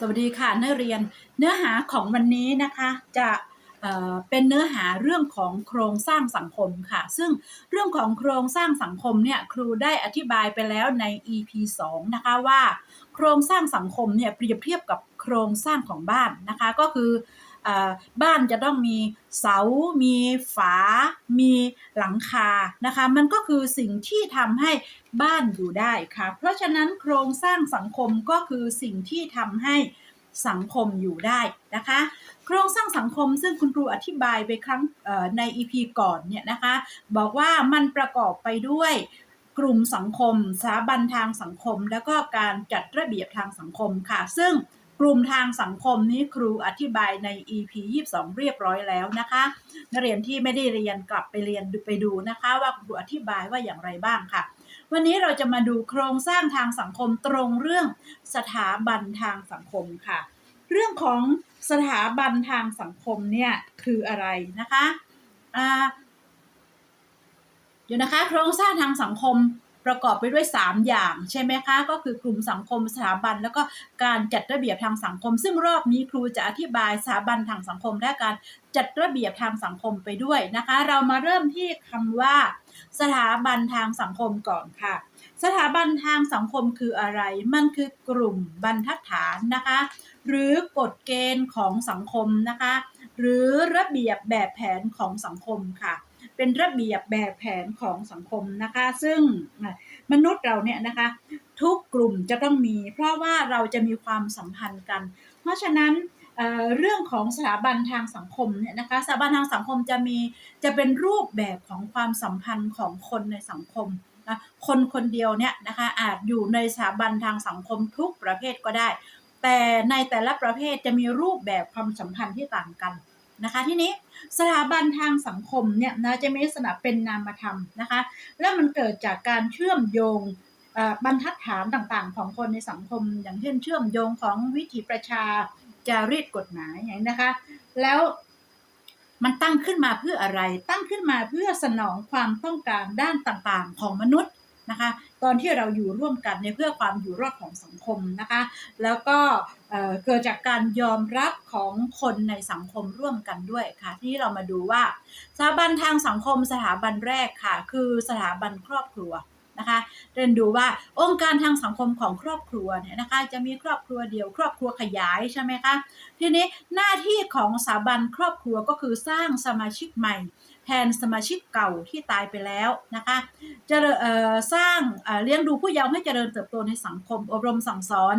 สวัสดีค่ะนักเรียนเนื้อหาของวันนี้นะคะจะเเป็นเนื้อหาเรื่องของโครงสร้างสังคมค่ะ ซึ่งเรื่องของโครงสร้างสังคมเนี่ยครูได้อธิบายไปแล้วใน EP 2 นะคะว่า โครงสร้างสังคมเนี่ยเปรียบเทียบกับโครงสร้างของบ้านนะคะ ก็คือ บ้านจะต้องมีเสา มีฝา มีหลังคานะคะ มันก็คือสิ่งที่ทำให้บ้านอยู่ได้ค่ะ เพราะฉะนั้นโครงสร้างสังคมก็คือสิ่งที่ทำให้สังคมอยู่ได้นะคะ โครงสร้างสังคมซึ่งคุณครูอธิบายไปครั้งเอ่อใน EP ก่อนเนี่ยนะคะ บอกว่ามันประกอบไปด้วยกลุ่มสังคมสถาบันทางสังคม แล้วก็การจัดระเบียบทางสังคมค่ะ ซึ่ง กลุ่มทางสังคมนี้ครูอธิบายใน EP 22 เรียบร้อยแล้วนะคะนักเรียนที่ไม่ได้เรียนกลับไปเรียนไปดูนะคะ ว่าครูอธิบายว่าอย่างไรบ้างค่ะ วันนี้เราจะมาดูโครงสร้างทางสังคมตรงเรื่องสถาบันทางสังคมค่ะ เรื่องของสถาบันทางสังคมเนี่ยคืออะไรนะคะอ่าเดี๋ยวนะคะ โครงสร้างทางสังคม ประกอบไปด้วย 3 อย่างใช่ไหมคะก็คือกลุ่มสังคมสถาบัน แล้วก็การจัดระเบียบทางสังคม ซึ่งรอบนี้ครูจะอธิบายสถาบันทางสังคมและการจัดระเบียบทางสังคมไปด้วยนะคะ เรามาเริ่มที่คำว่า สถาบันทางสังคมก่อนค่ะ สถาบันทางสังคมคืออะไร มันคือกลุ่มบรรทัดฐานนะคะ หรือกฎเกณฑ์ของสังคมนะคะ หรือระเบียบแบบแผนของสังคมค่ะ เป็นระเบียบแบบแผนของสังคมนะคะ ซึ่งมนุษย์เราเนี่ยนะคะ ทุกกลุ่มจะต้องมี เพราะว่าเราจะมีความสัมพันธ์กัน เพราะฉะนั้นเเรื่องของสถาบันทางสังคมเนี่ยนะคะสถาบันทางสังคมจะมีจะเป็นรูปแบบของความสัมพันธ์ของคนในสังคมนะคนคนเดียวเนี่ยนะคะอาจอยู่ในสถาบันทางสังคมทุกประเภทก็ได้ แต่ในแต่ละประเภทจะมีรูปแบบความสัมพันธ์ที่ต่างกัน นะคะที่นี้สถาบันทางสังคมเนี่ยนะจะมีลักษณะเป็นนามธรรมนะคะแล้วมันเกิดจากการเชื่อมโยงบรรทัดฐานต่างๆ ของคนในสังคม อย่างเช่นเชื่อมโยงของวิถีประชาจารีตกฎหมายอย่างนี้นะคะ แล้วมันตั้งขึ้นมาเพื่ออะไร ตั้งขึ้นมาเพื่อสนองความต้องการด้านต่างๆของมนุษย์นะคะ ตอนที่เราอยู่ร่วมกันในเพื่อความอยู่รอดของสังคมนะคะ แล้วก็ เกิดจากการยอมรับของคนในสังคมร่วมกันด้วยค่ะ ที่เรามาดูว่า สถาบันทางสังคมสถาบันแรกค่ะ คือสถาบันครอบครัวนะคะเรียนดูว่าองค์การทางสังคมของครอบครัวเนี่ยนะคะจะมีครอบครัวเดียวครอบครัวขยายใช่ไหมคะทีนี้หน้าที่ของสถาบันครอบครัวก็คือสร้างสมาชิกใหม่ แทนสมาชิกเก่าที่ตายไปแล้วนะคะจะสร้างเลี้ยงดูผู้เยาว์ให้เจริญเติบโตในสังคมอบรมสั่งสอน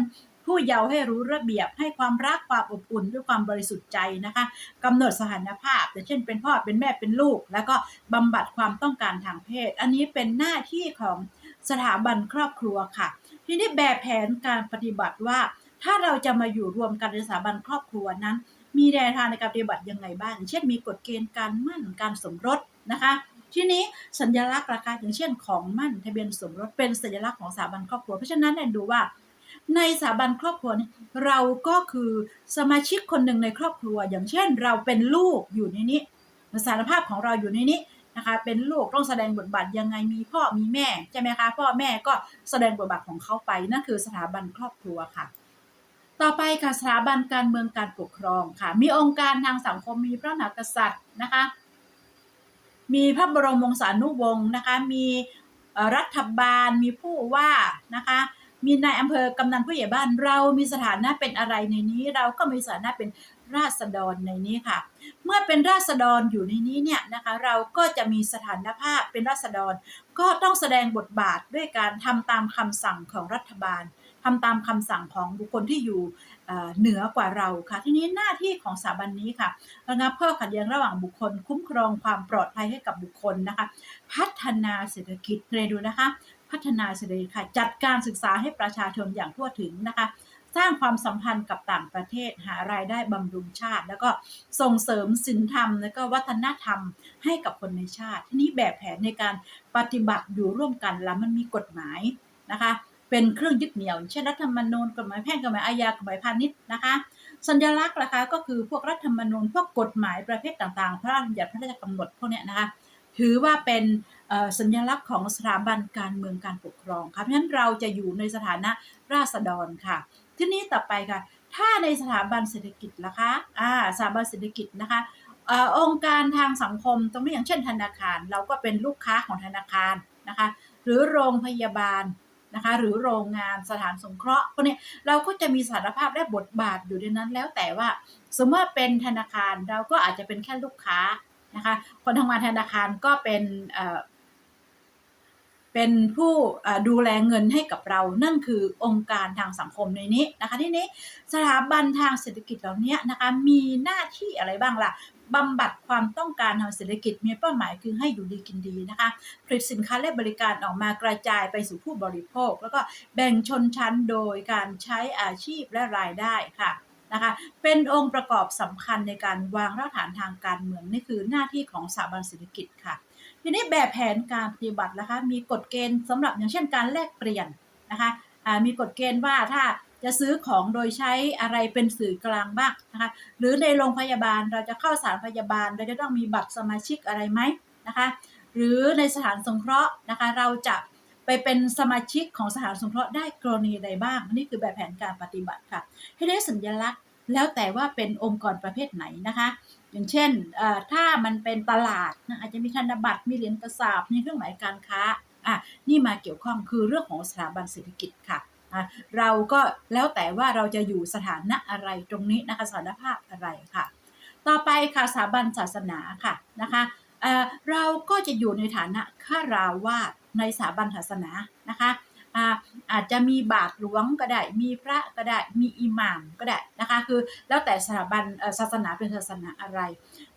ผู้เยาว์ให้รู้ระเบียบให้ความรักความอบอุ่นด้วยความบริสุทธิ์ใจนะคะกำหนดสถานภาพอย่างเช่นเป็นพ่อเป็นแม่เป็นลูก แล้วก็บำบัดความต้องการทางเพศ อันนี้เป็นหน้าที่ของสถาบันครอบครัวค่ะ ทีนี้แบบแผนการปฏิบัติว่า ถ้าเราจะมาอยู่รวมกันในสถาบันครอบครัวนั้น มีแนวทางในการปฏิบัติยังไงบ้าง เช่นมีกฎเกณฑ์การมั่นการสมรสนะคะทีนี้สัญลักษณ์ราคาอย่างเช่นของมั่นทะเบียนสมรสเป็นสัญลักษณ์ของสถาบันครอบครัว เพราะฉะนั้นเนี่ยดูว่า ในสถาบันครอบครัวเราก็คือสมาชิกคนหนึ่งในครอบครัว อย่างเช่น เราเป็นลูกอยู่ในนี้สารภาพของเราอยู่ในนี้นะคะเป็นลูกต้องแสดงบทบาทยังไงมีพ่อมีแม่ใช่ไหมคะพ่อแม่ก็แสดงบทบาทของเขาไปนั่นคือสถาบันครอบครัวค่ะ ต่อไปค่ะสถาบันการเมืองการปกครองค่ะ มีองค์การทางสังคมมีพระมหากษัตริย์นะคะมีพระบรมวงศานุวงศ์นะคะมีรัฐบาลมีผู้ว่านะคะ มีนายอำเภอกำนันผู้ใหญ่บ้าน เรามีสถานะเป็นอะไรในนี้ เราก็มีสถานะเป็นราษฎรในนี้ค่ะ เมื่อเป็นราษฎรอยู่ในนี้เนี่ยนะคะเราก็จะมีสถานภาพเป็นราษฎร ก็ต้องแสดงบทบาทด้วยการทำตามคำสั่งของรัฐบาลทำตามคำสั่งของบุคคลที่อยู่เหนือกว่าเราค่ะ ทีนี้หน้าที่ของสถาบันนี้ค่ะระงับข้อขัดแย้งระหว่างบุคคล คุ้มครองความปลอดภัยให้กับบุคคลนะคะ พัฒนาเศรษฐกิจเลยดูนะคะ พัฒนาเศรษฐกิจค่ะจัดการศึกษาให้ประชาชนอย่างทั่วถึงนะคะ สร้างความสัมพันธ์กับต่างประเทศหารายได้บำรุงชาติ แล้วก็ส่งเสริมศีลธรรม แล้วก็วัฒนธรรมให้กับคนในชาติ ทีนี้แบบแผนในการปฏิบัติอยู่ร่วมกันแล้วมันมีกฎหมายนะคะเป็นเครื่องยึดเหนี่ยว เช่นรัฐธรรมนูญกฎหมายแพ่งกฎหมายอาญากฎหมายพาณิชย์นะคะ สัญลักษณ์นะคะก็คือพวกรัฐธรรมนูญพวกกฎหมายประเภทต่างๆ พระราชบัญญัติพระราชกำหนดพวกเนี้ยนะคะ ถือว่าเป็น สัญลักษณ์ของสถาบันการเมืองการปกครองค่ะเพราะฉะนั้นเราจะอยู่ในสถานะราษฎรค่ะ ทีนี้ต่อไปค่ะ ถ้าในสถาบันเศรษฐกิจล่ะคะอ่าสถาบันเศรษฐกิจนะคะออองค์การทางสังคมตรงนี้อย่างเช่นธนาคาร เราก็เป็นลูกค้าของธนาคารนะคะหรือโรงพยาบาลนะคะหรือโรงงานสถานสงเคราะห์พวกนี้เราก็จะมีสารภาพและบทบาทอยู่ในนั้นแล้วแต่ว่า สมมติว่าเป็นธนาคารเราก็อาจจะเป็นแค่ลูกค้านะคะคนทำงานธนาคารก็เป็น เป็นผู้ดูแลเงินให้กับเรา นั่นคือองค์การทางสังคมในนี้นะคะที่นี้สถาบันทางเศรษฐกิจเหล่านี้นะคะมีหน้าที่อะไรบ้างล่ะบำบัดความต้องการทางเศรษฐกิจมีเป้าหมายคือให้อยู่ดีกินดีนะคะผลิตสินค้าและบริการออกมากระจายไปสู่ผู้บริโภค แล้วก็แบ่งชนชั้นโดยการใช้อาชีพและรายได้ค่ะนะคะเป็นองค์ประกอบสำคัญในการวางรากฐานทางการเมืองนี่คือหน้าที่ของสถาบันเศรษฐกิจค่ะ ทีนี้แบบแผนการปฏิบัตินะคะมีกฎเกณฑ์สำหรับอย่างเช่นการแลกเปลี่ยนนะคะมีกฎเกณฑ์ว่าถ้าจะซื้อของโดยใช้อะไรเป็นสื่อกลางบ้างนะคะหรือในโรงพยาบาลเราจะเข้าสานพยาบาล เราจะต้องมีบัตรสมาชิกอะไรไหมนะคะหรือในสถานสงเคราะห์นะคะเราจะไปเป็นสมาชิกของสถานสงเคราะห์ได้กรณีใดบ้าง นี่คือแบบแผนการปฏิบัติค่ะให้ได้สัญลักษณ์แล้วแต่ว่าเป็นองค์กรประเภทไหนนะคะ อย่างเช่นถ้ามันเป็นตลาดนะอาจจะมีธนบัตรมีเหรียญกระสาบมีเครื่องหมายการค้าอะนี่มาเกี่ยวข้องคือเรื่องของสถาบันเศรษฐกิจค่ะเราก็แล้วแต่ว่าเราจะอยู่สถานะอะไรตรงนี้นะคะสถานภาพอะไรค่ะ ต่อไปค่ะสถาบันศาสนาค่ะนะคะเอ่อเราก็จะอยู่ในฐานะข้าราวาสในสถาบันศาสนานะคะ อาจจะมีบาทหลวงก็ได้ มีพระก็ได้ มีอิหม่ามก็ได้นะคะ คือแล้วแต่สถาบันศาสนาเป็นศาสนาอะไร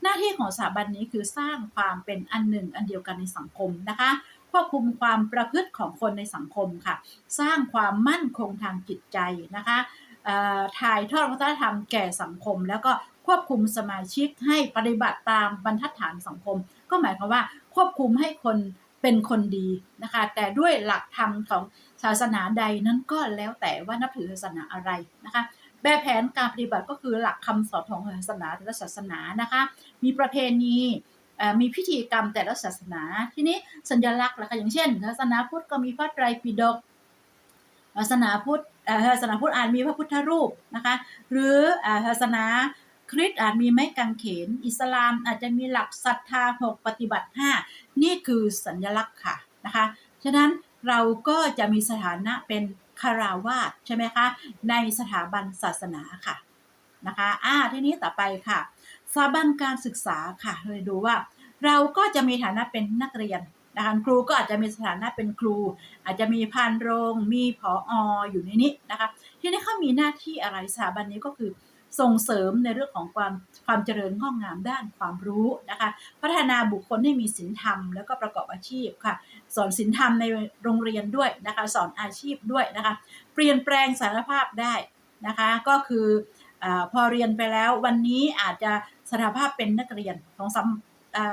หน้าที่ของสถาบันนี้คือสร้างความเป็นอันหนึ่งอันเดียวกันในสังคมนะคะควบคุมความประพฤติของคนในสังคมค่ะ สร้างความมั่นคงทางจิตใจนะคะถ่ายทอดวัฒนธรรมแก่สังคม แล้วก็ควบคุมสมาชิกให้ปฏิบัติตามบรรทัดฐานสังคม ก็หมายความว่าควบคุมให้คนเป็นคนดีนะคะ แต่ด้วยหลักธรรมของ ศาสนาใดนั้นก็แล้วแต่ว่านับถือศาสนาอะไรนะคะแบบแผนการปฏิบัติก็คือหลักคำสอนของศาสนาแต่ละศาสนานะคะ มีประเพณีมีพิธีกรรมแต่ละศาสนา ทีนี้สัญลักษณ์ล่ะคะอย่างเช่น ศาสนาพุทธก็มีพระไตรปิฎกศาสนาพุทธศาสนาพุทธอาจมีพระพุทธรูปนะคะ หรือเอ่อศาสนาคริสต์อาจมีไม้กางเขน อิสลามอาจจะมีหลักศรัทธาหกปฏิบัติ 5 นี่คือสัญลักษณ์ค่ะนะคะ ฉะนั้น เราก็จะมีสถานะเป็นคาราวาสใช่ไหมคะ ในสถาบันศาสนาค่ะนะคะอ่าทีนี้ต่อไปค่ะ สถาบันการศึกษาค่ะเลยดูว่า เราก็จะมีฐานะเป็นนักเรียนนะคะครูก็อาจจะมีสถานะเป็นครู อาจจะมีพานโรง มีผอออยู่ในนี้นะคะ ทีนี้เขามีหน้าที่อะไรสถาบันนี้ก็คือ ส่งเสริมในเรื่องของความความเจริญงอกงามด้านความรู้นะคะ พัฒนาบุคคลให้มีศีลธรรมแล้วก็ประกอบอาชีพค่ะ สอนศีลธรรมในโรงเรียนด้วยนะคะ สอนอาชีพด้วยนะคะ เปลี่ยนแปลงสารภาพได้นะคะ ก็คืออาพอเรียนไปแล้ววันนี้อาจจะสารภาพเป็นนักเรียนสองสาม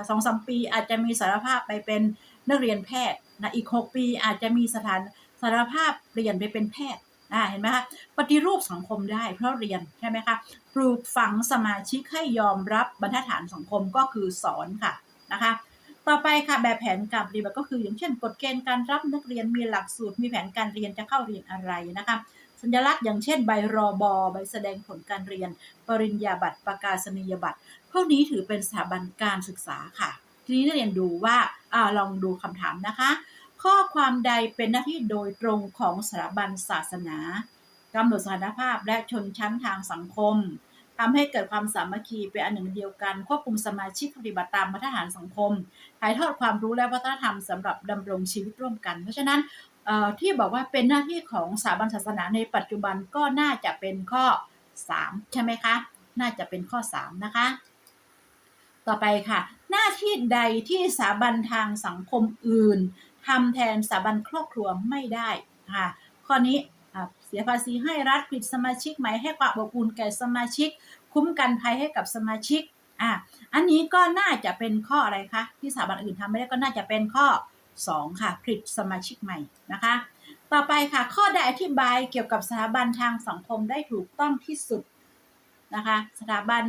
สองสามปีอาจจะมีสารภาพไปเป็นนักเรียนแพทย์นะอีก 6 ปีอาจจะมีสถานสารภาพเปลี่ยนไปเป็นแพทย์ อ่าเห็นไหมคะปฏิรูปสังคมได้เพราะเรียนใช่ไหมคะปลูกฝังสมาชิกให้ยอมรับบรรทัดฐานสังคมก็คือสอนค่ะนะคะต่อไปค่ะแบบแผนการปฏิบัติก็คือ อย่างเช่นกฎเกณฑ์การรับนักเรียนมีหลักสูตร มีแผนการเรียนจะเข้าเรียนอะไรนะคะสัญลักษณ์อย่างเช่นใบรอบอใบแสดงผลการเรียน ปริญญาบัตรประกาศนียบัตรพวกนี้ถือเป็นสถาบันการศึกษาค่ะ ทีนี้นักเรียนดูว่าอ่าลองดูคำถามนะคะ ข้อความใดเป็นหน้าที่โดยตรงของสถาบันศาสนากำหนดสถานภาพและชนชั้นทางสังคมทำให้เกิดความสามัคคีเป็นอันหนึ่งเดียวกัน ควบคุมสมาชิกปฏิบัติตามมาตรฐานสังคม ถ่ายทอดความรู้และวัฒนธรรมสำหรับดำรงชีวิตร่วมกัน เพราะฉะนั้นที่บอกว่าเป็นหน้าที่ของสถาบันศาสนาในปัจจุบันก็น่าจะเป็นข้อ 3 ใช่ไหมคะ น่าจะเป็นข้อ 3 นะคะ ต่อไปค่ะ หน้าที่ใดที่สถาบันทางสังคมอื่น ทำแทนสถาบันครอบครัวไม่ได้ค่ะข้อนี้เสียภาษีให้รัฐผลิตสมาชิกใหม่ให้ความอบอุ่นแก่สมาชิก คุ้มกันภัยให้กับสมาชิกอะอันนี้ก็น่าจะเป็นข้ออะไรคะที่สถาบันอื่นทำไม่ได้ก็น่าจะเป็นข้อ 2 ค่ะผลิตสมาชิกใหม่นะคะ ต่อไปค่ะข้อใดอธิบายเกี่ยวกับสถาบันทางสังคมได้ถูกต้องที่สุดนะคะ สถาบัน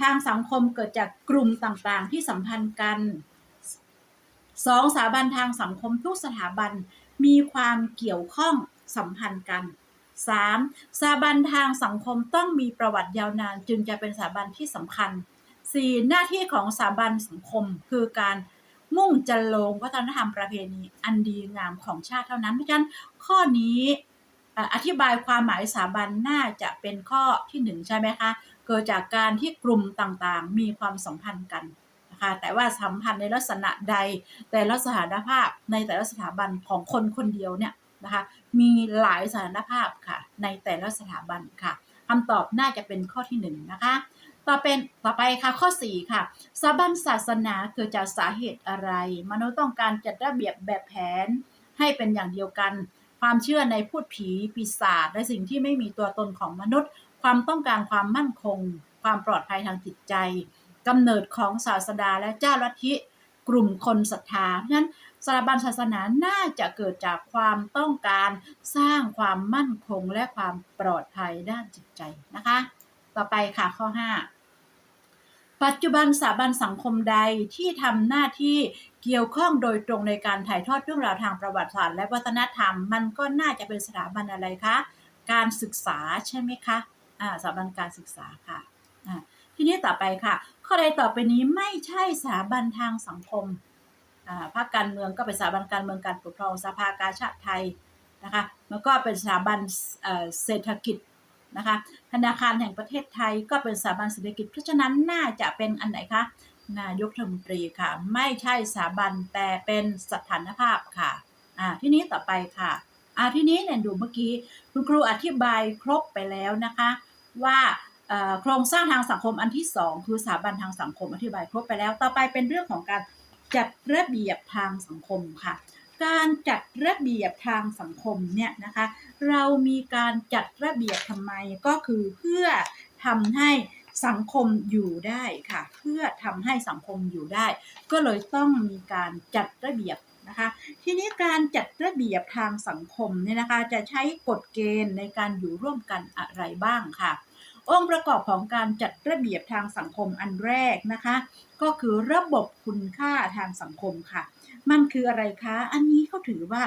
ทางสังคมเกิดจากกลุ่มต่างๆ ที่สัมพันธ์กัน สองสถาบันทางสังคมทุกสถาบันมีความเกี่ยวข้องสัมพันธ์กัน 3. สถาบันทางสังคมต้องมีประวัติยาวนานจึงจะเป็นสถาบันที่สำคัญ 4. หน้าที่ของสถาบันสังคมคือการมุ่งจันโลงวัฒนธรรมประเพณีอันดีงามของชาติเท่านั้น เพราะฉะนั้นข้อนี้อธิบายความหมายสถาบันน่าจะเป็นข้อที่หนึ่งใช่ไหมคะ เกิดจากการที่กลุ่มต่างๆ มีความสัมพันธ์กัน คะแต่ว่าสัมพันธ์ในลักษณะใด แต่ละสถานภาพในแต่ละสถาบันของคนคนเดียวเนี่ยนะคะมีหลายสถานภาพค่ะ ในแต่ละสถาบันค่ะคำตอบน่าจะเป็นข้อที่หนึ่งนะคะต่อเป็นต่อไปค่ะข้อ 4 ค่ะสถาบันศาสนาเกิดจากสาเหตุอะไร มนุษย์ต้องการจัดระเบียบแบบแผนให้เป็นอย่างเดียวกัน ความเชื่อในพูดผีปีศาจและสิ่งที่ไม่มีตัวตนของมนุษย์ ความต้องการความมั่นคง ความปลอดภัยทางจิตใจ กำเนิดของศาสดาและเจ้าลัทธิกลุ่มคนศรัทธาเพราะฉะนั้นสถาบันศาสนาน่าจะเกิดจากความต้องการสร้างความมั่นคงและความปลอดภัยด้านจิตใจนะคะ ต่อไปค่ะข้อ 5 ปัจจุบันสถาบันสังคมใดที่ทำหน้าที่เกี่ยวข้องโดยตรงในการถ่ายทอดเรื่องราวทางประวัติศาสตร์และวัฒนธรรม มันก็น่าจะเป็นสถาบันอะไรคะ การศึกษาใช่ไหมคะอ่าสถาบันการศึกษาค่ะทีนี้ต่อไปค่ะ ข้อใดต่อไปนี้ไม่ใช่สถาบันทางสังคมภาคการเมืองก็เป็นสถาบันการเมืองการปกครองสภากาชาติไทยนะคะแล้วก็เป็นสถาบันเศรษฐกิจนะคะธนาคารแห่งประเทศไทยก็เป็นสถาบันเศรษฐกิจ เพราะฉะนั้นน่าจะเป็นอันไหนคะนายกรัฐมนตรีค่ะ ไม่ใช่สถาบันแต่เป็นสถานภาพค่ะอ่าทีนี้ต่อไปค่ะอ่าทีนี้เนี่ยดูเมื่อกี้คุณครูอธิบายครบไปแล้วนะคะ ว่า โครงสร้างทางสังคมอันที่สองคือสถาบันทางสังคมอธิบายครบไปแล้ว ต่อไปเป็นเรื่องของการจัดระเบียบทางสังคมค่ะ การจัดระเบียบทางสังคมเนี่ยนะคะ เรามีการจัดระเบียบทำไมก็คือเพื่อทำให้สังคมอยู่ได้ค่ะ เพื่อทำให้สังคมอยู่ได้ ก็เลยต้องมีการจัดระเบียบนะคะ ทีนี้การจัดระเบียบทางสังคมเนี่ยนะคะ จะใช้กฎเกณฑ์ในการอยู่ร่วมกันอะไรบ้างค่ะ องค์ประกอบของการจัดระเบียบทางสังคมอันแรกนะคะ ก็คือระบบคุณค่าทางสังคมค่ะ มันคืออะไรคะ อันนี้เขาถือว่า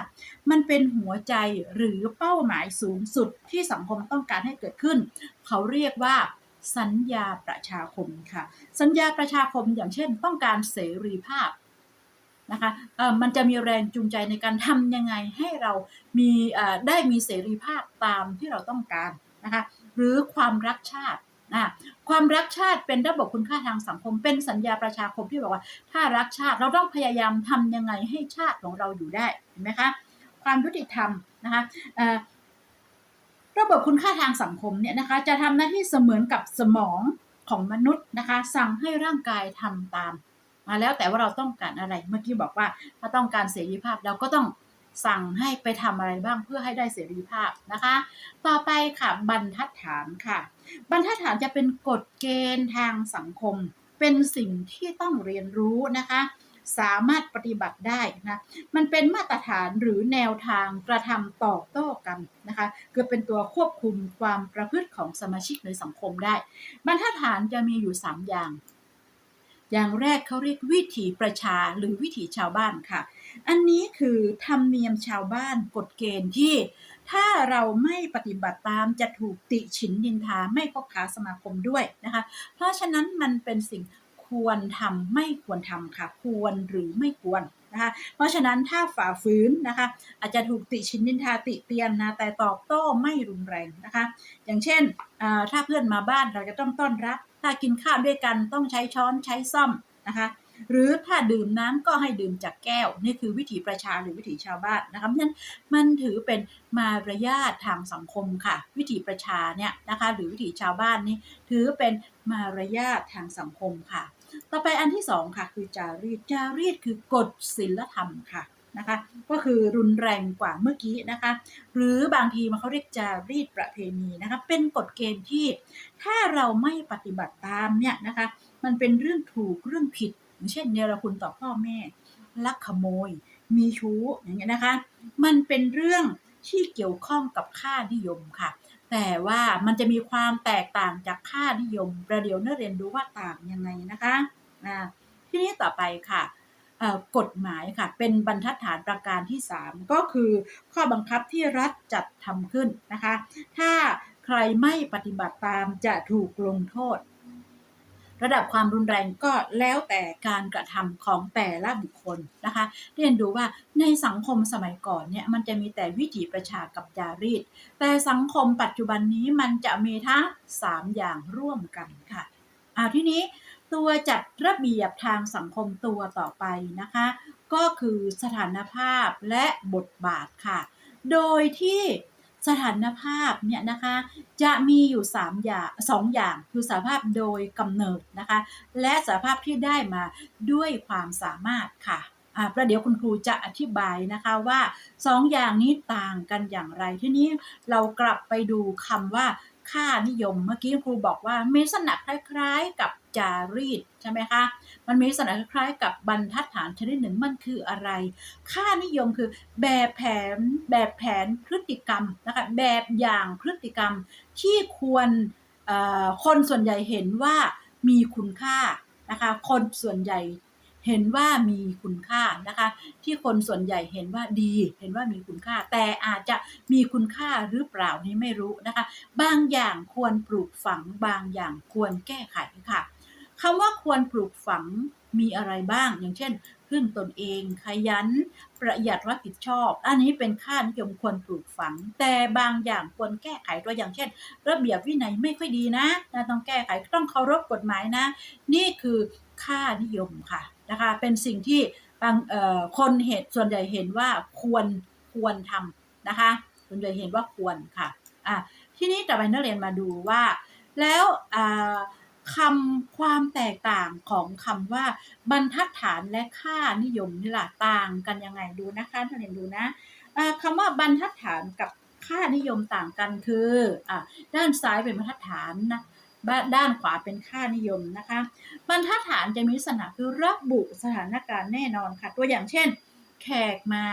มันเป็นหัวใจหรือเป้าหมายสูงสุดที่สังคมต้องการให้เกิดขึ้น เขาเรียกว่าสัญญาประชาคมค่ะ สัญญาประชาคมอย่างเช่น ต้องการเสรีภาพนะคะมันจะมีแรงจูงใจในการทำยังไงให้เรามีได้มีเสรีภาพตามที่เราต้องการ นะคะหรือความรักชาตินะความรักชาติเป็นระบบคุณค่าทางสังคม เป็นสัญญาประชาคมที่บอกว่า ถ้ารักชาติเราต้องพยายามทำยังไงให้ชาติของเราอยู่ได้เห็นไหมคะความยุติธรรมนะคะระบบคุณค่าทางสังคมเนี่ยนะคะจะทำหน้าที่เสมือนกับสมองของมนุษย์นะคะ สั่งให้ร่างกายทำตามมาแล้วแต่ว่าเราต้องการอะไรเมื่อกี้บอกว่าถ้าต้องการเสรีภาพเราก็ต้อง สั่งให้ไปทำอะไรบ้างเพื่อให้ได้เสรีภาพนะคะ ต่อไปค่ะบรรทัดฐานค่ะ บรรทัดฐานจะเป็นกฎเกณฑ์ทางสังคม เป็นสิ่งที่ต้องเรียนรู้นะคะ สามารถปฏิบัติได้นะมันเป็นมาตรฐานหรือแนวทางกระทำตอบโต้กันนะคะคือเป็นตัวควบคุมความประพฤติของสมาชิกในสังคมได้ บรรทัดฐานจะมีอยู่ 3 อย่าง อย่างแรกเขาเรียกวิถีประชาหรือวิถีชาวบ้านค่ะ อันนี้คือธรรมเนียมชาวบ้านกฎเกณฑ์ที่ถ้าเราไม่ปฏิบัติตามจะถูกติฉินนินทาไม่คบค้าสมาคมด้วยนะคะ เพราะฉะนั้นมันเป็นสิ่งควรทำไม่ควรทำค่ะ ควรหรือไม่ควรนะคะ เพราะฉะนั้นถ้าฝ่าฝืนนะคะ อาจจะถูกติชินนินทาติเตียนนะแต่ตอบโต้ไม่รุนแรงนะคะ อย่างเช่นถ้าเพื่อนมาบ้านเราจะต้องต้อนรับ ถ้ากินข้าวด้วยกันต้องใช้ช้อนใช้ซ่อมนะคะหรือถ้าดื่มน้ำก็ให้ดื่มจากแก้ว นี่คือวิถีประชาหรือวิถีชาวบ้านนะคะเพราะฉะนั้นมันถือเป็นมารยาททางสังคมค่ะ วิถีประชาเนี่ยนะคะหรือวิถีชาวบ้านนี่ถือเป็นมารยาททางสังคมค่ะ ต่อไปอันที่สองค่ะคือจารีตจารีตคือกฎศีลธรรมค่ะ นะคะ ก็คือรุนแรงกว่าเมื่อกี้นะคะ หรือบางทีมันเขาเรียกจารีตประเพณีนะคะ เป็นกฎเกณฑ์ที่ถ้าเราไม่ปฏิบัติตามเนี่ยนะคะ มันเป็นเรื่องถูกเรื่องผิดอย่างเช่นเนรคุณต่อพ่อแม่ ลักขโมย มีชู้อย่างเงี้ยนะคะ มันเป็นเรื่องที่เกี่ยวข้องกับค่านิยมค่ะ แต่ว่ามันจะมีความแตกต่างจากค่านิยม ประเดี๋ยวเนื้อเรียนรู้ว่าต่างยังไงนะคะทีนี้ต่อไปค่ะ กฎหมายค่ะ เป็นบรรทัดฐานประการที่ 3 ก็คือข้อบังคับที่รัฐจัดทำขึ้นนะคะ ถ้าใครไม่ปฏิบัติตามจะถูกลงโทษ ระดับความรุนแรงก็แล้วแต่การกระทำของแต่ละบุคคลนะคะ เรียนดูว่าในสังคมสมัยก่อนเนี่ยมันจะมีแต่วิถีประชากับจารีต แต่สังคมปัจจุบันนี้มันจะมีทั้ง3อย่างร่วมกันค่ะอ่าทีนี้ ตัวจัดระเบียบทางสังคมตัวต่อไปนะคะ ก็คือสถานภาพและบทบาทค่ะ โดยที่สถานภาพเนี่ยนะคะจะมีอยู่3อย่าง2อย่างคือสภาพโดยกำเนิดนะคะและสภาพที่ได้มาด้วยความสามารถค่ะอ่าประเดี๋ยวคุณครูจะอธิบายนะคะว่า 2อย่างนี้ต่างกันอย่างไรทีนี้เรากลับไปดูคำว่า ค่านิยม เมื่อกี้ครูบอกว่ามีลักษณะคล้ายๆกับจารีตใช่ไหมคะ มันมีลักษณะคล้ายๆกับบรรทัดฐานชนิดหนึ่งมันคืออะไร ค่านิยมคือแบบแผนแบบแผนพฤติกรรมนะคะแบบอย่างพฤติกรรมที่ควรเอ่อคนส่วนใหญ่เห็นว่ามีคุณค่านะคะ คนส่วนใหญ่ เห็นว่ามีคุณค่านะคะ ที่คนส่วนใหญ่เห็นว่าดี เห็นว่ามีคุณค่า แต่อาจจะมีคุณค่าหรือเปล่านี่ไม่รู้นะคะ บางอย่างควรปลูกฝังบางอย่างควรแก้ไขค่ะคำว่าควรปลูกฝังมีอะไรบ้าง อย่างเช่นพึ่งตนเอง ขยัน ประหยัดรับผิดชอบ อันนี้เป็นค่านิยมควรปลูกฝัง แต่บางอย่างควรแก้ไขตัวอย่างเช่น ระเบียบวินัยไม่ค่อยดีนะนะต้องแก้ไขต้องเคารพกฎหมายนะ นี่คือค่านิยมค่ะ นะคะ เป็นสิ่งที่บางคนเห็นส่วนใหญ่เห็นว่าควรควรทำนะคะ ส่วนใหญ่เห็นว่าควรค่ะอะทีนี้ต่อไปนักเรียนมาดูว่า แล้วคำความแตกต่างของคำว่าบรรทัดฐานและค่านิยมนี่ล่ะต่างกันยังไงดูนะคะนักเรียนดูนะอ่าคำว่าบรรทัดฐานกับค่านิยมต่างกันคืออด้านซ้ายเป็นบรรทัดฐานนะ ด้านขวาเป็นค่านิยมนะคะบรรทัดฐานจะมีลักษณะคือระบุสถานการณ์แน่นอนค่ะ ตัวอย่างเช่น แขกมา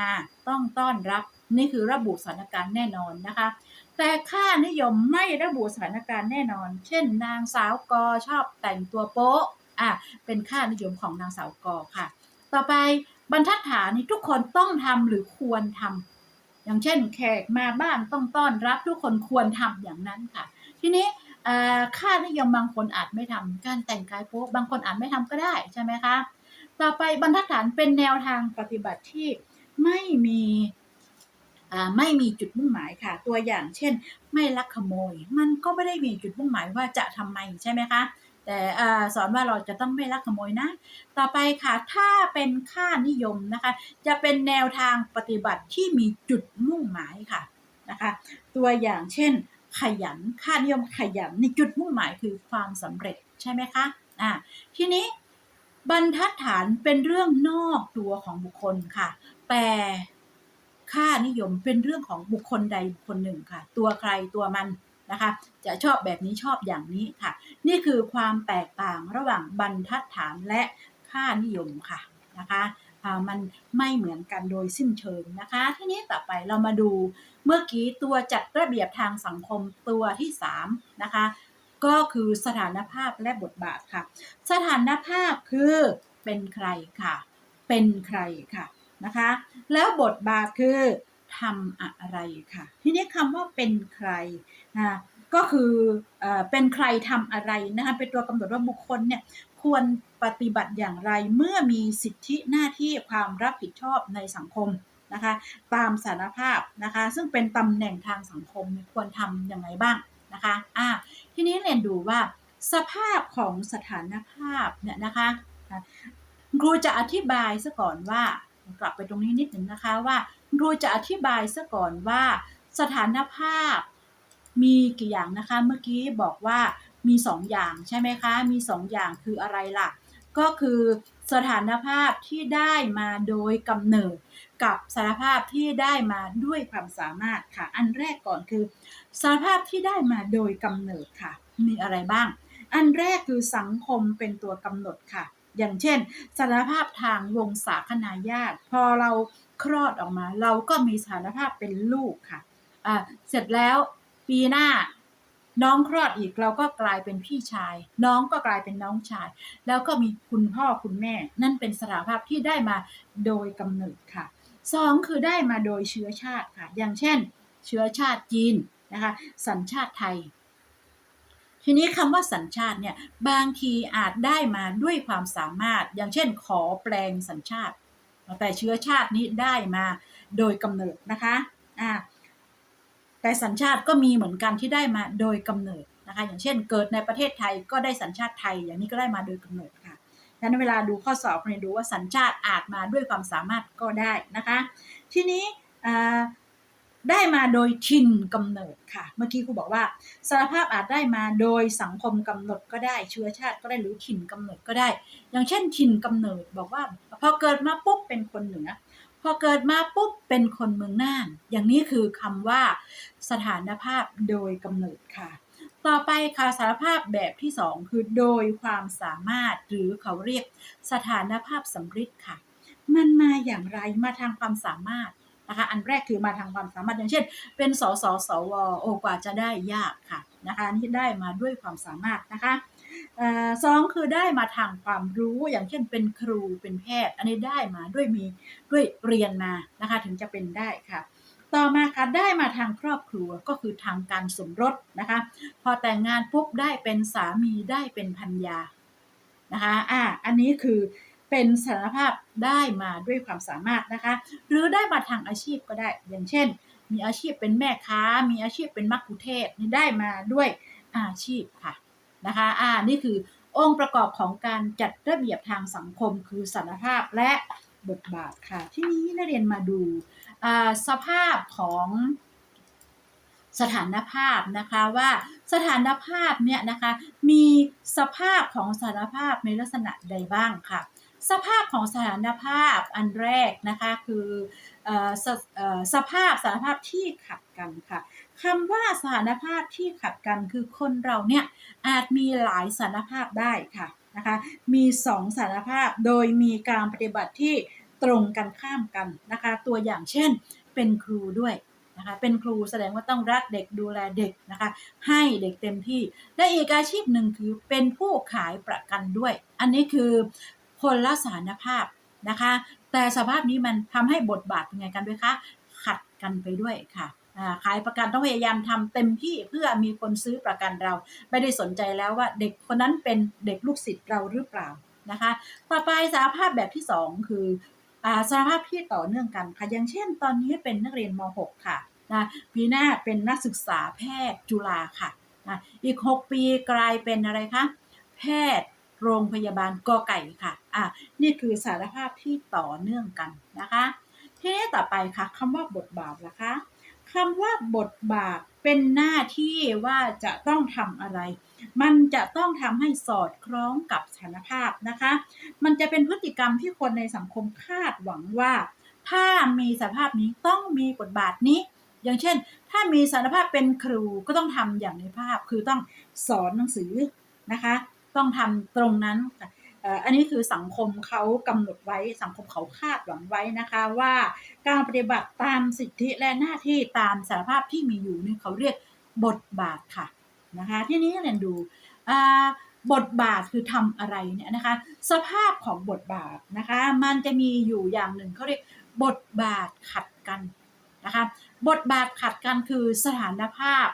ต้องต้อนรับนี่คือระบุสถานการณ์แน่นอนนะคะ แต่ค่านิยมไม่ระบุสถานการณ์แน่นอน เช่น นางสาวกอชอบแต่งตัวโป๊ะอะเป็นค่านิยมของนางสาวกอค่ะ ต่อไปบรรทัดฐานนี่ทุกคนต้องทำหรือควรทำอย่างเช่น แขกมาบ้านต้องต้อนรับทุกคนควรทำอย่างนั้นค่ะ ทีนี้ ค่านิยมบางคนอาจไม่ทำการแต่งกายโป๊บางคนอาจไม่ทำก็ได้ใช่ไหมคะ ต่อไปบรรทัดฐานเป็นแนวทางปฏิบัติที่ไม่มีไม่มีจุดมุ่งหมายค่ะ ตัวอย่างเช่น ไม่ลักขโมย มันก็ไม่ได้มีจุดมุ่งหมายว่าจะทำไมใช่ไหมคะ แต่สอนว่าเราจะต้องไม่ลักขโมยนะ ต่อไปค่ะ ถ้าเป็นค่านิยมนะคะ จะเป็นแนวทางปฏิบัติที่มีจุดมุ่งหมายค่ะนะคะ ตัวอย่างเช่น ขยัน ค่านิยมขยันในจุดมุ่งหมายคือความสำเร็จใช่ไหมคะอ่าทีนี้บรรทัดฐานเป็นเรื่องนอกตัวของบุคคลค่ะ แต่ค่านิยมเป็นเรื่องของบุคคลใดบุคคลหนึ่งค่ะ ตัวใครตัวมันนะคะ จะชอบแบบนี้ชอบอย่างนี้ค่ะ นี่คือความแตกต่างระหว่างบรรทัดฐานและค่านิยมค่ะนะคะ มันไม่เหมือนกันโดยสิ้นเชิงนะคะ ทีนี้ต่อไปเรามาดูเมื่อกี้ตัวจัดระเบียบทางสังคมตัวที่3นะคะก็คือสถานภาพและบทบาทค่ะ สถานภาพคือเป็นใครค่ะ เป็นใครค่ะนะคะ แล้วบทบาทคือทำอะไรค่ะ ทีนี้คำว่าเป็นใครนะก็คือเอ่อเป็นใครทำอะไรนะคะเป็นตัวกำหนดว่าบุคคลเนี่ย ควรปฏิบัติอย่างไรเมื่อมีสิทธิหน้าที่ความรับผิดชอบในสังคมนะคะตามสถานภาพนะคะซึ่งเป็นตำแหน่งทางสังคมควรทำอย่างไรบ้างนะคะอ่าทีนี้เรียนดูว่าสภาพของสถานภาพเนี่ยนะคะครูจะอธิบายซะก่อนว่ากลับไปตรงนี้นิดหนึ่งนะคะว่าครูจะอธิบายซะก่อนว่าสถานภาพมีกี่อย่างนะคะเมื่อกี้บอกว่า มีสองอย่างใช่ไหมคะ มีสองอย่างคืออะไรล่ะ ก็คือสถานภาพที่ได้มาโดยกำเนิดกับสารภาพที่ได้มาด้วยความสามารถค่ะ อันแรกก่อนคือสารภาพที่ได้มาโดยกำเนิดค่ะ มีอะไรบ้าง อันแรกคือสังคมเป็นตัวกำหนดค่ะ อย่างเช่นสารภาพทางวงศาคณาญาติ พอเราคลอดออกมา เราก็มีสารภาพเป็นลูกค่ะอ่าเสร็จแล้วปีหน้า น้องคลอดอีกเราก็กลายเป็นพี่ชาย น้องก็กลายเป็นน้องชาย แล้วก็มีคุณพ่อคุณแม่ นั่นเป็นสถาภาพที่ได้มาโดยกำเนิดค่ะสองคือได้มาโดยเชื้อชาติค่ะ อย่างเช่น เชื้อชาติจีนนะคะ สัญชาติไทย ทีนี้คำว่าสัญชาติเนี่ยบางทีอาจได้มาด้วยความสามารถ อย่างเช่น ขอแปลงสัญชาติ แต่เชื้อชาตินี้ได้มาโดยกำเนิดนะคะอ่า แต่สัญชาติก็มีเหมือนกันที่ได้มาโดยกำเนิดนะคะ อย่างเช่น เกิดในประเทศไทยก็ได้สัญชาติไทย อย่างนี้ก็ได้มาโดยกำเนิดค่ะดังนั้นเวลาดูข้อสอบเนี่ยดูว่าสัญชาติอาจมาด้วยความสามารถก็ได้นะคะ ทีนี้ได้มาโดยถิ่นกำเนิดค่ะ เมื่อกี้ครูบอกว่าสารภาพอาจได้มาโดยสังคมกำหนดก็ได้เชื้อชาติก็ได้หรือถิ่นกำเนิดก็ได้ อย่างเช่นถิ่นกำเนิดบอกว่าพอเกิดมาปุ๊บเป็นคนเหนือ พอเกิดมาปุ๊บเป็นคนเมืองน่าน อย่างนี้คือคำว่าสถานภาพโดยกำเนิดค่ะ ต่อไปค่ะสารภาพแบบที่สองคือโดยความสามารถหรือเขาเรียกสถานภาพสำริดค่ะ มันมาอย่างไรมาทางความสามารถนะคะอันแรกคือมาทางความสามารถอย่างเช่น เป็นสสสวโอกว่าจะได้ยากค่ะนะคะนี่ได้มาด้วยความสามารถนะคะ สองคือได้มาทางความรู้อย่างเช่นเป็นครูเป็นแพทย์ อันนี้ได้มาด้วยมีด้วยเรียนมานะคะถึงจะเป็นได้ค่ะต่อมาค่ะได้มาทางครอบครัวก็คือทางการสมรสนะคะ พอแต่งงานปุ๊บได้เป็นสามีได้เป็นพันยานะคะอ่าอันนี้คือเป็นสารภาพได้มาด้วยความสามารถนะคะ หรือได้มาทางอาชีพก็ได้ อย่างเช่น มีอาชีพเป็นแม่ค้า มีอาชีพเป็นมักคุเทศนี่ได้มาด้วยอาชีพค่ะ นะคะอ่านี่คือองค์ประกอบของการจัดระเบียบทางสังคม คือสารภาพและบทบาทค่ะ ที่นี้นักเรียนมาดูสภาพของสถานภาพนะคะว่าสถานภาพเนี่ยนะคะมีสภาพของสถานภาพในลักษณะใดบ้างค่ะ สภาพของสถานภาพอันแรกนะคะคือออสเอ่อสภาพสถานภาพที่ขัดกันค่ะ คำว่าสถานภาพที่ขัดกันคือคนเราเนี่ยอาจมีหลายสถานภาพได้ค่ะนะคะมีสองสถานภาพโดยมีการปฏิบัติที่ตรงกันข้ามกันนะคะตัวอย่างเช่นเป็นครูด้วยนะคะเป็นครูแสดงว่าต้องรักเด็กดูแลเด็กนะคะให้เด็กเต็มที่ และอีกอาชีพหนึ่งคือเป็นผู้ขายประกันด้วย อันนี้คือคนละสานภาพนะคะแต่สภาพนี้มันทำให้บทบาทเป็นไงกันด้วยคะขัดกันไปด้วยค่ะ ขายประกันต้องพยายามทำเต็มที่เพื่อมีคนซื้อประกันเรา ไม่ได้สนใจแล้วว่าเด็กคนนั้นเป็นเด็กลูกศิษย์เราหรือเปล่านะคะต่อไปสารภาพแบบที่สองคืออสารภาพที่ต่อเนื่องกันค่ะอย่างเช่น ตอนนี้เป็นนักเรียนม .6 ค่ะนะปีหน้าเป็นนักศึกษาแพทย์จุฬาค่ะนะอีก 6 ปีกลายเป็นอะไรคะแพทย์โรงพยาบาลกอไก่ค่ะอะนี่คือสารภาพที่ต่อเนื่องกันนะคะ ทีนี้ต่อไปค่ะคำว่าบทบาทนะคะ คำว่าบทบาทเป็นหน้าที่ว่าจะต้องทำอะไร มันจะต้องทำให้สอดคล้องกับสถานภาพนะคะ มันจะเป็นพฤติกรรมที่คนในสังคมคาดหวังว่า ถ้ามีสภาพนี้ต้องมีบทบาทนี้ อย่างเช่น ถ้ามีสารภาพเป็นครูก็ต้องทำอย่างในภาพ คือต้องสอนหนังสือนะคะ ต้องทำตรงนั้น อันนี้คือสังคมเขากำหนดไว้สังคมเขาคาดหวังไว้นะคะว่าการปฏิบัติตามสิทธิและหน้าที่ตามสารภาพที่มีอยู่นี่เขาเรียกบทบาทค่ะนะคะที่นี้เรียนดูบทบาทคือทำอะไรเนี่ยนะคะ สภาพของบทบาทนะคะ มันจะมีอยู่อย่างหนึ่งเขาเรียกบทบาทขัดกันนะคะบทบาทขัดกันคือสถานภาพ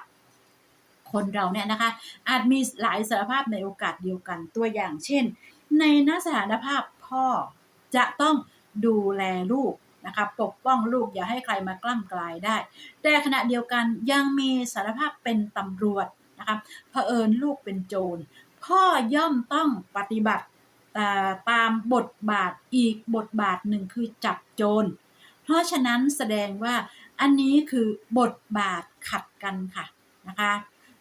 คนเราเนี่ยนะคะอาจมีหลายสารภาพในโอกาสเดียวกันตัวอย่างเช่น ในหน้าสถานภาพพ่อจะต้องดูแลลูกนะคะปกป้องลูกอย่าให้ใครมากล้ำกลายได้ แต่ขณะเดียวกันยังมีสารภาพเป็นตำรวจนะคะเผอิญลูกเป็นโจร พ่อย่อมต้องปฏิบัติตามบทบาทอีกบทบาทหนึ่งคือจับโจร เพราะฉะนั้นแสดงว่าอันนี้คือบทบาทขัดกันค่ะนะคะ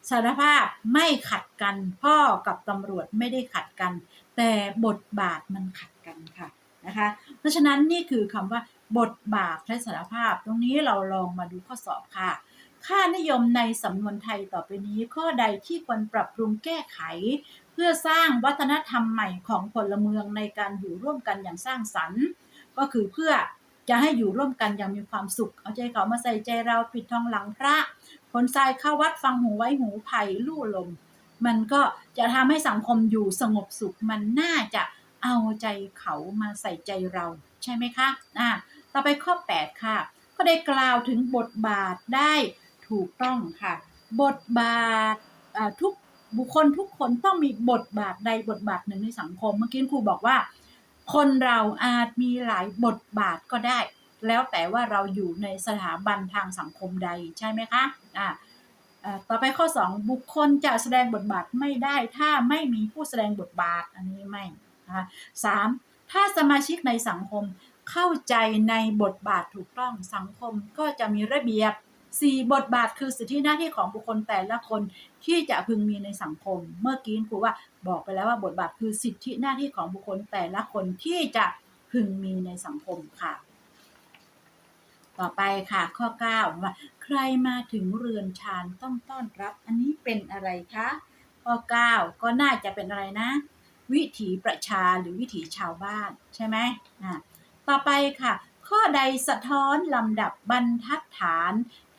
สารภาพไม่ขัดกัน พ่อกับตำรวจไม่ได้ขัดกัน แต่บทบาทมันขัดกันค่ะนะคะ เพราะฉะนั้นนี่คือคำว่าบทบาทและสารภาพ ตรงนี้เราลองมาดูข้อสอบค่ะ ค่านิยมในสำนวนไทยต่อไปนี้ข้อใดที่ควรปรับปรุงแก้ไข เพื่อสร้างวัฒนธรรมใหม่ของพลเมืองในการอยู่ร่วมกันอย่างสร้างสรรค์ ก็คือเพื่อจะให้อยู่ร่วมกันอย่างมีความสุข เอาใจเขามาใส่ใจเราปิดทองหลังพระ คนทรายเข้าวัดฟังหูไว้หูไผ่ลู่ลม มันก็จะทำให้สังคมอยู่สงบสุข มันน่าจะเอาใจเขามาใส่ใจเราใช่ไหมคะอ่าต่อไปข้อ 8 ค่ะ ก็ได้กล่าวถึงบทบาทได้ถูกต้องค่ะ บทบาททุกบุคคลทุกคนต้องมีบทบาทใดบทบาทหนึ่งในสังคม เมื่อกี้ครูบอกว่า คนเราอาจมีหลายบทบาทก็ได้ แล้วแต่ว่าเราอยู่ในสถาบันทางสังคมใดใช่ไหมคะอ่าอ่า ต่อไปข้อ 2 บุคคลจะแสดงบทบาทไม่ได้ถ้าไม่มีผู้แสดงบทบาทอันนี้ไม่นะคะสามถ้าสมาชิกในสังคมเข้าใจในบทบาทถูกต้องสังคมก็จะมีระเบียบ 4 บทบาทคือสิทธิหน้าที่ของบุคคลแต่ละคนที่จะพึงมีในสังคม เมื่อกี้ครูว่าบอกไปแล้วว่าบทบาทคือสิทธิหน้าที่ของบุคคลแต่ละคนที่จะพึงมีในสังคมค่ะ ต่อไปค่ะข้อ 9 ว่า ใครมาถึงเรือนชานต้องต้อนรับ อันนี้เป็นอะไรคะข้อ 9 ก็น่าจะเป็นอะไรนะ วิถีประชาหรือวิถีชาวบ้านใช่ไหมอ่าต่อไปค่ะ ข้อใดสะท้อนลำดับบรรทัดฐาน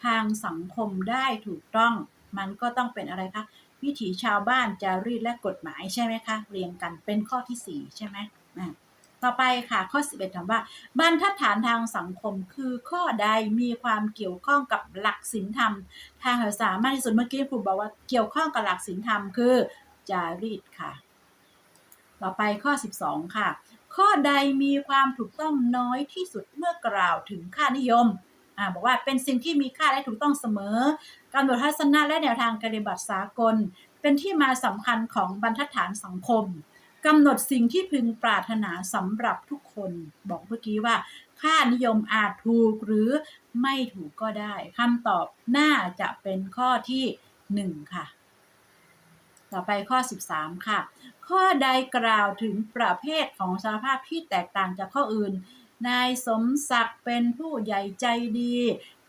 ทางสังคมได้ถูกต้อง มันก็ต้องเป็นอะไรคะวิถีชาวบ้านจารีตและกฎหมายใช่ไหมคะเรียงกันเป็นข้อที่ 4 ใช่ไหมอ่า ต่อไปค่ะ ข้อ 11ถามว่า บรรทัดฐานทางสังคมคือข้อใดมีความเกี่ยวข้องกับหลักศีลธรรม ทางภาษามากที่สุดเมื่อกี้ครูบอกว่าเกี่ยวข้องกับหลักศีลธรรมคือจารีตค่ะ ต่อไปข้อ 12 ค่ะ ข้อใดมีความถูกต้องน้อยที่สุดเมื่อกล่าวถึงค่านิยมอ่าบอกว่าเป็นสิ่งที่มีค่าและถูกต้องเสมอกำหนดทัศนะและแนวทางปฏิบัติสากล เป็นที่มาสำคัญของบรรทัดฐานสังคม กำหนดสิ่งที่พึงปรารถนาสำหรับทุกคน บอกเมื่อกี้ว่า ค่านิยมอาจถูกหรือไม่ถูกก็ได้คำตอบน่าจะเป็นข้อที่ 1 ค่ะ ต่อไปข้อ 13 ค่ะ ข้อใดกล่าวถึงประเภทของสารภาพที่แตกต่างจากข้ออื่น นายสมศักดิ์เป็นผู้ใหญ่ใจดี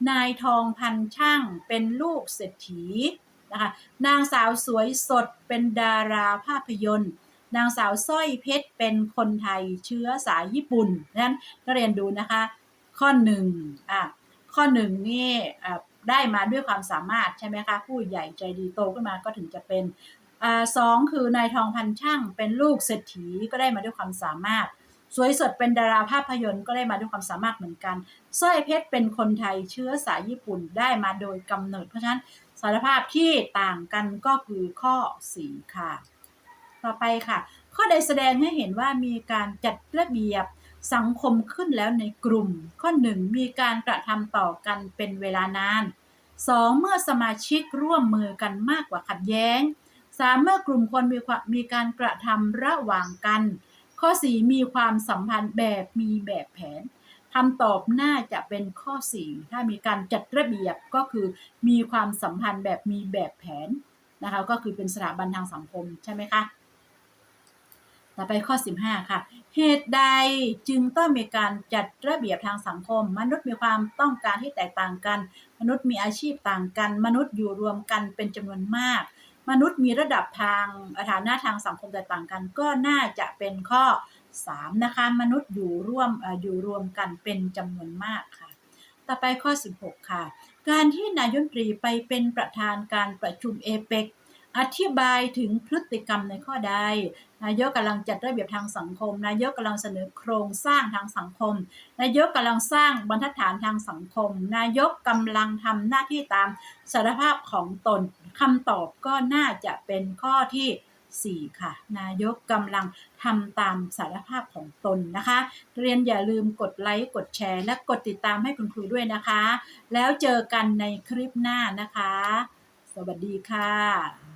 นายทองพันช่างเป็นลูกเศรษฐีนะคะนางสาวสวยสดเป็นดาราภาพยนตร์ นางสาวสร้อยเพชรเป็นคนไทยเชื้อสายญี่ปุ่นนั้นก็เรียนดูนะคะ ข้อหนึ่งอะข้อหนึ่งนี่ได้มาด้วยความสามารถใช่ไหมคะ ผู้ใหญ่ใจดีโตขึ้นมาก็ถึงจะเป็นอ่าสองคือนายทองพันช่างเป็นลูกเศรษฐีก็ได้มาด้วยความสามารถ สวยสดเป็นดาราภาพยนตร์ก็ได้มาด้วยความสามารถเหมือนกันสร้อยเพชรเป็นคนไทยเชื้อสายญี่ปุ่นได้มาโดยกำเนิด เพราะฉะนั้นสารภาพที่ต่างกันก็คือข้อ4ค่ะ ต่อไปค่ะ ข้อใดแสดงให้เห็นว่ามีการจัดระเบียบสังคมขึ้นแล้วในกลุ่ม ข้อ 1 มีการกระทำต่อกันเป็นเวลานาน 2. เมื่อสมาชิกร่วมมือกันมากกว่าขัดแย้งสามเมื่อกลุ่มคนมีความมีการกระทำระหว่างกัน ข้อ 4 มีความสัมพันธ์แบบมีแบบแผนคำตอบน่าจะเป็นข้อ 4 ถ้ามีการจัดระเบียบก็คือมีความสัมพันธ์แบบมีแบบแผนนะคะก็คือเป็นสถาบันทางสังคมใช่ไหมคะ ต่อไปข้อ 15 ค่ะ เหตุใดจึงต้องมีการจัดระเบียบทางสังคม มนุษย์มีความต้องการที่แตกต่างกัน มนุษย์มีอาชีพต่างกัน มนุษย์อยู่รวมกันเป็นจำนวนมาก มนุษย์มีระดับทางฐานะทางสังคมแตกต่างกัน ก็น่าจะเป็นข้อ 3 นะคะ มนุษย์อยู่ร่วมอยู่รวมกันเป็นจำนวนมากค่ะ ต่อไปข้อ 16 ค่ะ การที่นายมนตรีไปเป็นประธานการประชุมเอเปก อธิบายถึงพฤติกรรมในข้อใด นายกกำลังจัดระเบียบทางสังคม นายกกำลังเสนอโครงสร้างทางสังคม นายกกำลังสร้างบรรทัดฐานทางสังคม นายกกำลังทำหน้าที่ตามสารภาพของตนคำตอบก็น่าจะเป็นข้อที่ 4 ค่ะ นายกกำลังทำตามสารภาพของตนนะคะ เรียนอย่าลืมกดไลค์กดแชร์ และกดติดตามให้คุณครูด้วยนะคะ แล้วเจอกันในคลิปหน้านะคะ สวัสดีค่ะ